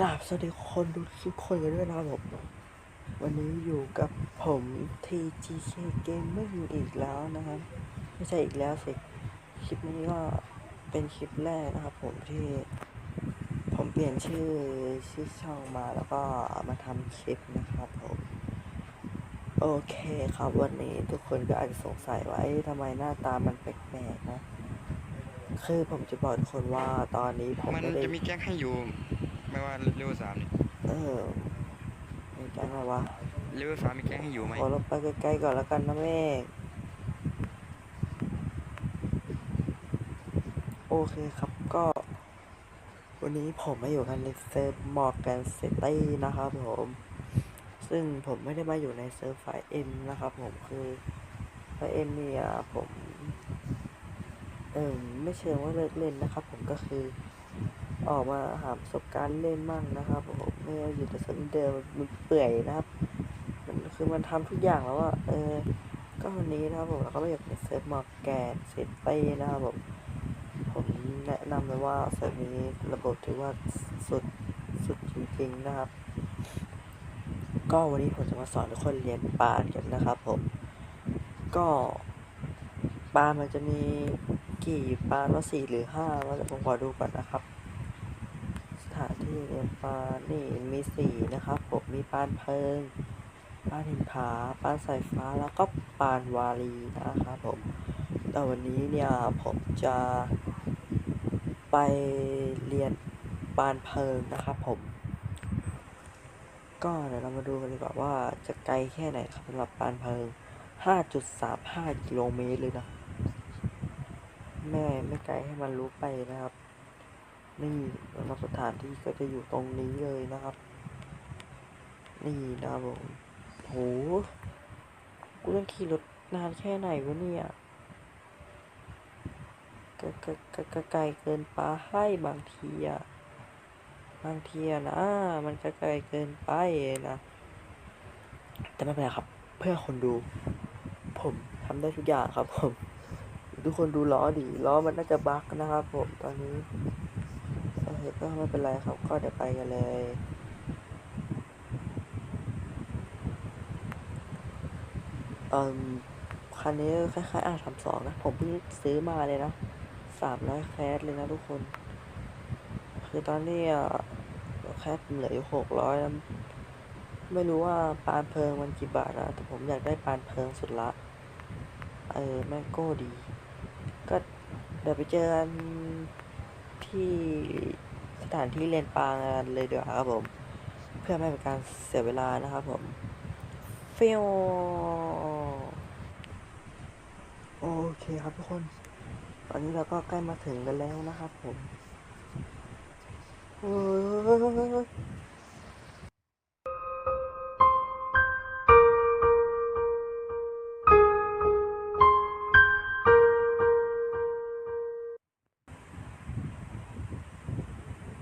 กราบสวัสดีคนดูทุกคนกันด้วยนะครับผม วันนี้อยู่กับผม TGK Gaming อีกแล้วนะครับ ไม่ใช่อีกแล้วสิ คลิปนี้ก็เป็นคลิปแรกนะครับผมที่ผมเปลี่ยนชื่อชื่อช่องมาแล้วก็มาทำคลิปนะครับผม โอเคครับวันนี้ทุกคนก็อาจจะสงสัยว่าทำไมหน้าตามันแปลกๆนะ คือผมจะบอกทุกคนว่าตอนนี้ผมมันจะมีแก๊งให้อยู่ ไม่ว่าเลเวลสามนี่เออมีแก๊งอะไรวะเลเวลสามมีแก๊งให้อยู่ไหมขอเราไปไกลๆก่อนแล้วกันนะแม่โอเคครับก็ วันนี้ผมมาอยู่กันในเซิร์ฟมอร์แกนซิตี้นะครับผม ซึ่งผมไม่ได้มาอยู่ในเซิร์ฟฝ่ายเอ็มนะครับผมคือฝ่ายเอ็มเนี่ยผมเออไม่เชิงว่าเลิกเล่นนะครับผมก็คือ ออกมาหาประสบการณ์เล่นมั่งนะครับผมไม่ได้อยู่แต่เซิร์ฟเดิมมันเปื่อยนะครับ มันคือมันทำทุกอย่างแล้วอะเออ ก็วันนี้นะครับผมเราก็มาอยู่ในเซิร์ฟมอร์แกนซิตี้นะครับผมผมแนะนำเลยว่าเซิร์ฟนี้ระบบถือว่าสุดสุดจริงๆนะครับ ก็วันนี้ผมจะมาสอนทุกคนเรียนปานกันนะครับผมก็ปามันจะมีกี่ปาว่าสี่หรือห้าว่าผมขอดูก่อนนะครับาที่เรียนปานนี่มีสี่นะครับผมมีปานเพิงปานหินผาปานสายฟ้าแล้วก็ปานวาลีนะครับผมแต่วันนี้เนี่ยผมจะไปเรียนปานเพิงนะครับผม ก็เดี๋ยวเรามาดูกันดีกว่าว่าจะไกลแค่ไหนครับสำหรับปานเพิง 5.35 กิโลเมตรเลยนะ แม่ไม่ไกลให้มันรู้ไปนะครับ นี่สำหรับสถานที่ก็จะอยู่ตรงนี้เลยนะครับ นี่นะครับผมโหกูต้องขี่รถนานแค่ไหนวะเนี่ยก็ก็ก็ก็ไกลเกินไปให้บางทีอะบางทีอะนะ มันก็ไกลเกินไปนะ แต่ไม่เป็นไรครับ เพื่อคนดู ผมทำได้ทุกอย่างครับผม ทุกคนดูล้อดิล้อมันน่าจะบั๊กนะครับผมตอนนี้ เก็ไม่เป็นไรครับ ก็เดี๋ยวไปกันเลย เอ่อคันนี้คล้ายๆอาสามสองนะ ผมเพิ่งซื้อมาเลยนะสามร้อยแคสเลยนะทุกคน คือตอนนี้อะแคสเหลืออยู่หกร้อยไม่รู้ว่าปานเพลิงมันกี่บาทนะแต่ผมอยากได้ปานเพลิงสุดละ เออแม่งโก้ดี ก็เดี๋ยวไปเจอกันที่ ถานที่เรียนปางเลยเดี๋ยวาครับผม เพื่อไม่เป็นการเสียเวลานะครับผมฟิวโอเคครับทุกคน ตอนนี้เราก็ใกล้มาถึงกันแล้วนะครับผมเฮ้ย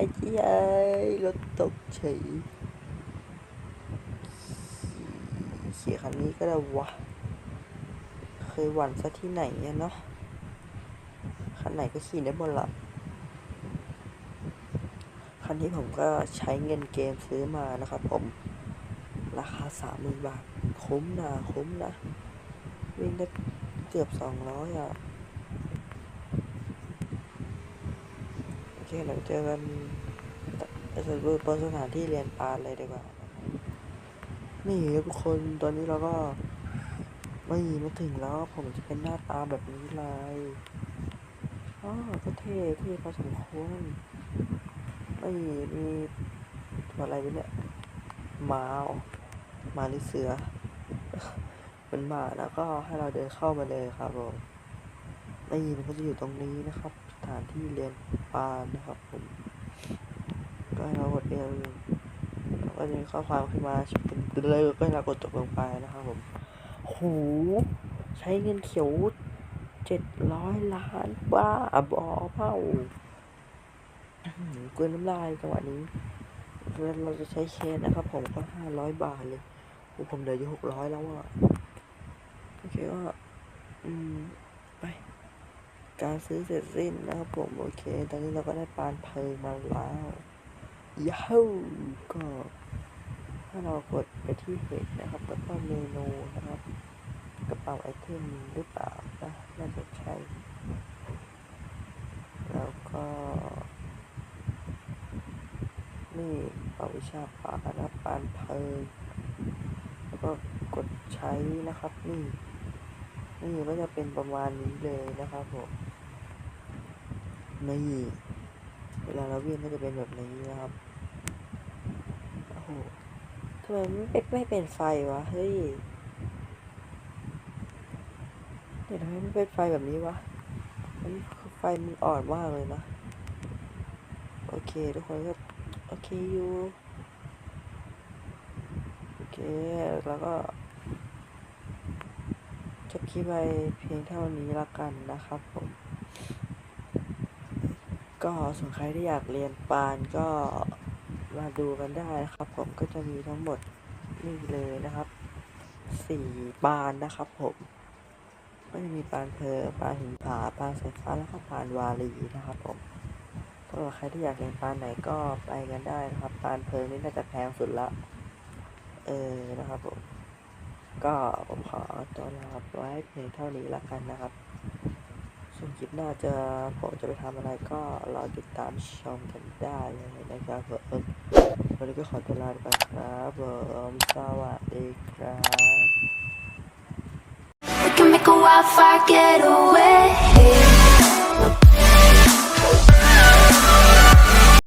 ไอ้เหี้ยรถตกเฉยขี่คันนี้ก็ได้วะ เคยหวั่นซะที่ไหนเนาะคันไหนก็ขี่ได้หมดละคันนี้ผมก็ใช้เงินเกมซื้อมานะครับผม ราคาสามหมื่นบาท คุ้มนะคุ้มนะ วิ่งได้เกือบสองร้อยอะ โอ เคเราเจอกันจะดูบนสถานที่เรียนปานเลยดีกว่า นี่ทุกคนตอนนี้เราก็ไม่มาถึงแล้วผมจะเป็นหน้าตาแบบนี้เลยอ๋อก็เท่เท่พอสมควรไม่มีตัวอะไรวะเนี่ยหมาหมาหรือเสือเป็นหมาแล้วก็ให้เราเดินเข้ามาเลยครับผมนี่มันก็จะอยู่ตรงนี้นะครับ ถานที่เรียนปานนะครับผม ก็ให้เรากดเอลแล้วก็จะมีข้อความขึ้นมาเป็นเลยก็ให้เรากดจบลงไปนะครับผมโหใช้เงินเขียวเจ็ดร้อยล้านบ้าบอเปล่าอื้อหือกลืนน้ำลายจังหวะนี้เราจะใช้เคสนะครับ ผมก็ห้าร้อยบาทเลยโอ้ผมเหลืออยู่หกร้อยแล้วอะโอเคก็อืม การซื้อเสร็จสิ้นนะครับผมโอเค ตอนนี้เราก็ได้ปานเพลิงมาแล้วยาฮูก็ ถ้าเรากดไปที่เพจนะครับแล้วก็เมนูนะครับ กระเป๋าไอเทมหรือเปล่านะน่าจะใช่แล้วก็นี่กระเป๋าวิชาป่านะปานเพลิงแล้วก็กดใช้นะครับนี่นี่ก็จะเป็นประมาณนี้เลยนะครับผม นี่เวลาเราวิ่งก็จะเป็นแบบนี้นะครับโอ้โหทำไมไม่เป็นไม่เป็นไฟวะเฮ้ยเดี๋ยวทำไมไม่เป็นไฟแบบนี้วะอันนี้คือไฟมันอ่อนมากเลยนะโอเคทุกคนก็โอเคอยู่โอเคแล้วก็จบคลิปไปเพียงเท่านี้ละกันนะครับผม ก็ส่วนใครที่อยากเรียนปานก็มาดูกันได้นะครับ ผมก็จะมีทั้งหมดนี่เลยนะครับสี่ปานนะครับ ผมก็จะมีปานเพอปานหินผาปานสายฟ้าแล้วก็ปานวาลีนะครับ ผมก็ใครที่อยากเรียนปานไหนก็ไปกันได้นะครับ ปานเพลิงนี่น่าจะแพงสุดละเออนะครับผมก็ผมขอตัวลาไว้เพียงเท่านี้ละกันนะครับ ส่วนคลิปหน้าจะผมจะไปทำอะไรก็รอติดตามชมกันได้เลยนะครับผมวันนี้ก็ขอตัวลาไปครับผมสวัสดีครับ We can make a wildfire get away.